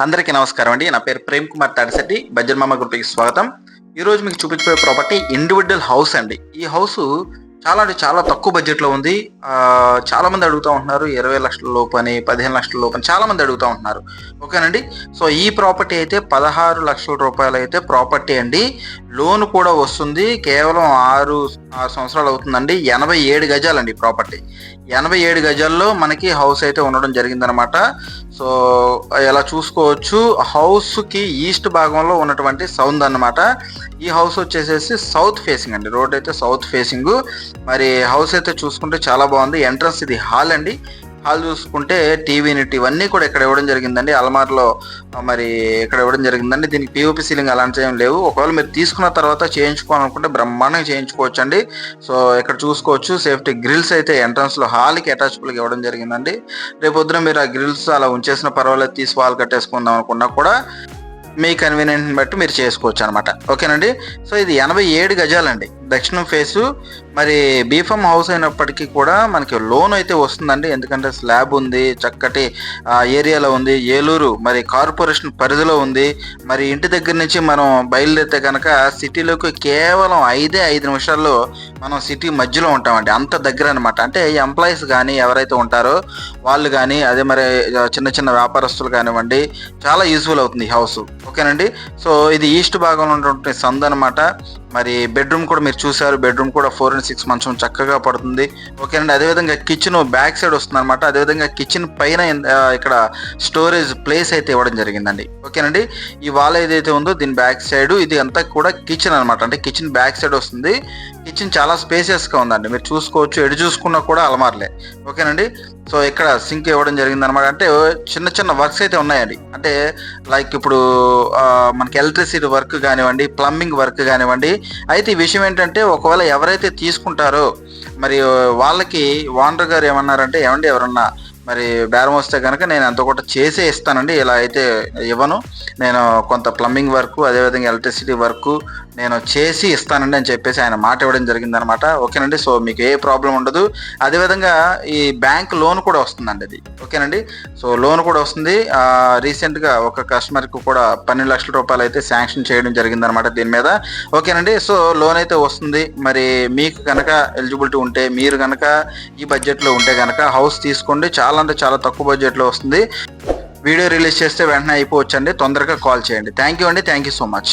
అందరికీ నమస్కారం అండి. నా పేరు ప్రేమ్ కుమార్ తాడిశెట్టి. బజ్జర్మామ గ్రూప్కి స్వాగతం. ఈ రోజు మీకు చూపించబోయే ప్రాపర్టీ ఇండివిజువల్ హౌస్ అండి. ఈ హౌస్ చాలా అంటే చాలా తక్కువ బడ్జెట్లో ఉంది. చాలా మంది అడుగుతూ ఉంటున్నారు ఇరవై లక్షల లోపు అని పదిహేను లక్షల లోపు అని చాలా మంది అడుగుతూ ఉంటున్నారు. ఓకేనండి? సో ఈ ప్రాపర్టీ అయితే పదహారు లక్షల రూపాయలు అయితే ప్రాపర్టీ అండి. లోన్ కూడా వస్తుంది. కేవలం ఆరు ఆరు సంవత్సరాలు అవుతుందండి. ఎనభై ఏడు గజాలండి ప్రాపర్టీ. ఎనభై ఏడు గజాల్లో మనకి హౌస్ అయితే ఉండడం జరిగిందనమాట సో ఎలా చూసుకోవచ్చు? హౌస్కి ఈస్ట్ భాగంలో ఉన్నటువంటి సౌండ్ అన్నమాట ఈ హౌస్ వచ్చేసేసి సౌత్ ఫేసింగ్ అండి. రోడ్ అయితే సౌత్ ఫేసింగ్ మరి హౌస్ అయితే చూసుకుంటే చాలా బాగుంది. ఎంట్రన్స్ ఇది హాల్ అండి. హాల్ చూసుకుంటే టీవీ యూనిట్ ఇవన్నీ కూడా ఇక్కడ ఇవ్వడం జరిగిందండి. అల్మార్లో మరి ఇక్కడ ఇవ్వడం జరిగిందండి. దీనికి పీఓపీ సీలింగ్ అలాంటివి ఏం లేవు. ఒకవేళ మీరు తీసుకున్న తర్వాత చేయించుకోవాలనుకుంటే బ్రహ్మాండంగా చేయించుకోవచ్చు అండి సో ఇక్కడ చూసుకోవచ్చు. సేఫ్టీ గ్రిల్స్ అయితే ఎంట్రన్స్లో హాల్కి హాల్కి ఇవ్వడం జరిగిందండి. రేపు పొద్దున మీరు ఆ గ్రిల్స్ అలా ఉంచేసిన పర్వాలేదు. తీసి వాల్ కట్టేసుకుందాం అనుకున్నా కూడా మీ కన్వీనియంట్ బట్టి మీరు చేసుకోవచ్చు అనమాట ఓకేనండి? సో ఇది ఎనభై ఏడు గజాలండి. దక్షిణం ఫేసు మరి బీఫామ్ హౌస్ అయినప్పటికీ కూడా మనకి లోన్ అయితే వస్తుందండి. ఎందుకంటే స్లాబ్ ఉంది చక్కటి ఏరియాలో ఉంది. ఏలూరు మరి కార్పొరేషన్ పరిధిలో ఉంది. మరి ఇంటి దగ్గర నుంచి మనం బయలుదేరితే కనుక సిటీలోకి కేవలం ఐదే ఐదు నిమిషాల్లో మనం సిటీ మధ్యలో ఉంటామండి. అంత దగ్గర అనమాట అంటే ఎంప్లాయీస్ కానీ ఎవరైతే ఉంటారో వాళ్ళు కానీ అదే మరి చిన్న చిన్న వ్యాపారస్తులు కానివ్వండి చాలా యూస్ఫుల్ అవుతుంది హౌస్. ఓకేనండి? సో ఇది ఈస్ట్ భాగంలో ఉన్నటువంటి సంద్ అనమాట మరి బెడ్రూమ్ కూడా మీరు చూసారు బెడ్రూమ్ కూడా ఫోర్ సిక్స్ మంచం చక్కగా పడుతుంది. ఓకేనండి అదేవిధంగా కిచెన్ బ్యాక్ సైడ్ వస్తుంది అనమాట అదేవిధంగా కిచెన్ పైన ఇక్కడ స్టోరేజ్ ప్లేస్ అయితే ఇవ్వడం జరిగిందండి. ఓకేనండి ఈ వాల్ ఏదైతే ఉందో దీని బ్యాక్ సైడ్ ఇది అంతా కూడా కిచెన్ అనమాట అంటే కిచెన్ బ్యాక్ సైడ్ వస్తుంది. కిచెన్ చాలా స్పేసియస్గా ఉందండి. మీరు చూసుకోవచ్చు ఎటు చూసుకున్నా కూడా అలమార్లే. ఓకేనండి సో ఇక్కడ సింక్ ఇవ్వడం జరిగింది అనమాట అంటే చిన్న చిన్న వర్క్స్ అయితే ఉన్నాయండి. అంటే లైక్ ఇప్పుడు మనకి ఎలక్ట్రిసిటీ వర్క్ కానివ్వండి ప్లంబింగ్ వర్క్ కానివ్వండి. అయితే ఈ విషయం ఏంటంటే ఒకవేళ ఎవరైతే తీసుకుంటారో మరి వాళ్ళకి ఓనర్ గారు ఏమన్నారంటే ఏమండి ఎవరన్నా మరి బేరం వస్తే కనుక నేను అంత కూడా చేసే ఇస్తానండి. ఇలా అయితే ఇవ్వను. నేను కొంత ప్లంబింగ్ వర్క్ అదేవిధంగా ఎలక్ట్రిసిటీ వర్క్ నేను చేసి ఇస్తానండి అని చెప్పేసి ఆయన మాట ఇవ్వడం జరిగింది అనమాట ఓకేనండి? సో మీకు ఏ ప్రాబ్లం ఉండదు. అదేవిధంగా ఈ బ్యాంక్ లోన్ కూడా వస్తుందండి అది. ఓకేనండి? సో లోన్ కూడా వస్తుంది. రీసెంట్గా ఒక కస్టమర్కి కూడా పన్నెండు లక్షల రూపాయలు అయితే శాంక్షన్ చేయడం జరిగింది అనమాట దీని మీద. ఓకేనండి? సో లోన్ అయితే వస్తుంది. మరి మీకు కనుక ఎలిజిబిలిటీ ఉంటే మీరు కనుక ఈ బడ్జెట్లో ఉంటే కనుక హౌస్ తీసుకోండి. చాలా అంటే చాలా తక్కువ బడ్జెట్లో వస్తుంది. వీడియో రిలీజ్ చేస్తే వెంటనే అయిపోవచ్చండి. తొందరగా కాల్ చేయండి. థ్యాంక్ యూ అండి. Thank you so much.